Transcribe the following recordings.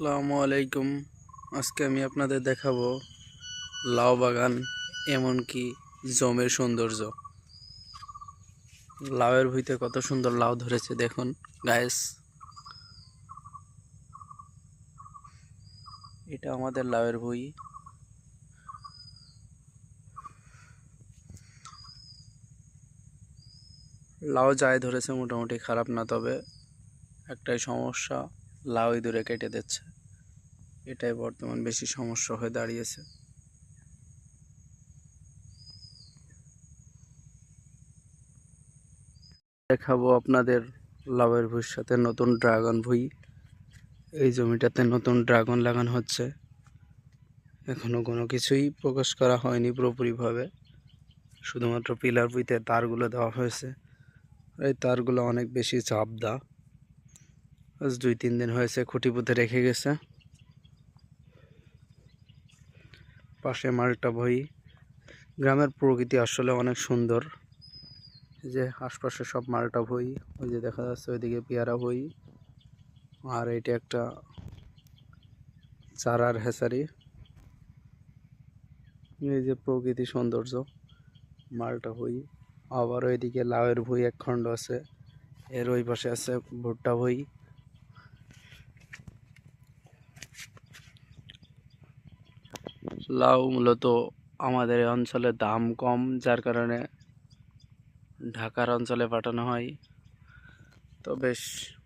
আসসালামু আলাইকুম। আজকে আমি আপনাদের দেখাবো লাউ বাগান এমনকি জমের সৌন্দর্য। লাউয়ের ভুঁইতে কত সুন্দর লাউ ধরেছে দেখুন গায়েস এটা আমাদের লাউয়ের ভুঁই। লাউ যায় ধরেছে মোটামুটি খারাপ না, তবে একটাই সমস্যা লাউ ইঁদুরে কেটে দিচ্ছে। এটাই বর্তমান বেশি সমস্যা হয়ে দাঁড়িয়েছে। দেখাবো আপনাদের লাউয়ের ভুঁইর সাথে নতুন ড্রাগন ভুঁই। এই জমিটাতে নতুন ড্রাগন লাগানো হচ্ছে। এখনও কোনো কিছুই প্রকাশ করা হয়নি পুরোপুরিভাবে। শুধুমাত্র পিলার ভুঁইতে তারগুলো দেওয়া হয়েছে। এই তারগুলো অনেক বেশি চাপ দা আজ দুই, তিন দিন হয়েছে খুঁটি পুঁতে রেখে গেছে। পাশে মালটা বই। গ্রামের প্রকৃতি আসলে অনেক সুন্দর। যে আশপাশে সব মালটা বই, ওই যে দেখা যাচ্ছে ওইদিকে পেয়ারা বই। আর এইটা একটা চারার হেসারি। এই যে প্রকৃতি সৌন্দর্য, মালটা বই। আবার ওইদিকে লাউয়ের ভুঁই এক খণ্ড আছে, এর ওই পাশে আছে ভুট্টা ভুঁই লাউ মূলত আমাদের অঞ্চলে দাম কম, যার কারণে ঢাকার অঞ্চলে পাঠানো হয়। তো বেশ,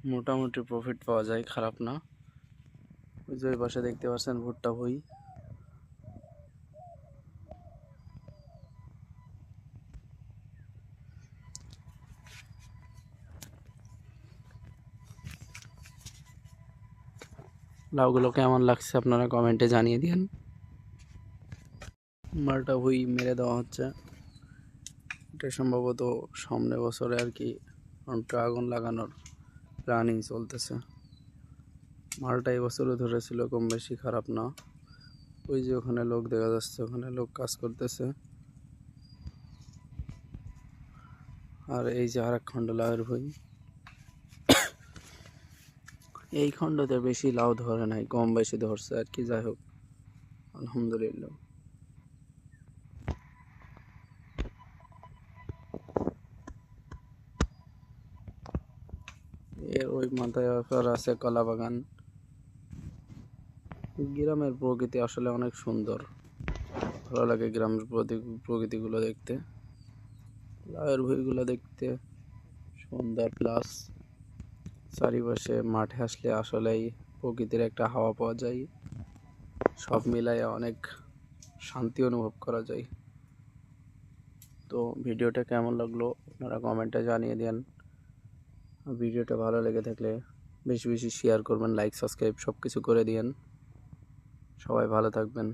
মোটামুটি প্রফিট পাওয়া যায়, খারাপ না। ওই পাশে দেখতে পাচ্ছেন ভুট্টা ভুঁই। লাউগুলো কেমন লাগছে আপনারা কমেন্টে জানিয়ে দিন। মালটা হুই মেরে দেওয়া হচ্ছে। এটা সম্ভবত সামনে বছরে আর কি ড্রাগন লাগানোর প্ল্যানিং চলতেছে। মালটা এবছরও ধরেছিল কম বেশি খারাপ না। ওই যে ওখানে লোক দেখা যাচ্ছে, ওখানে লোক কাজ করতেছে। আর এই যে আর এক খণ্ড লাউয়ের ভুই। এই খণ্ডতে বেশি লাউ ধরে নাই, কম বেশি ধরছে আর কি, যাই হোক, আলহামদুলিল্লাহ এর ওই মাথায় আছে কলা বাগান। গ্রামের প্রকৃতি আসলে অনেক সুন্দর। ভালো লাগে গ্রামের প্রকৃতিগুলো দেখতে। লাউয়ের ভুঁইগুলো দেখতে সুন্দর। প্লাস চারিপাশে মাঠে আসলে আসলেই প্রকৃতির একটা হাওয়া পাওয়া যায়। সব মিলাই অনেক শান্তি অনুভব করা যায়। তো ভিডিওটা কেমন লাগল? আপনারা কমেন্টে জানিয়ে দেন। ভিডিওটা ভালো লেগে থাকলে বেশি বেশি শেয়ার করবেন লাইক সাবস্ক্রাইব সব কিছু করে দিয়েন। সবাই ভালো থাকবেন।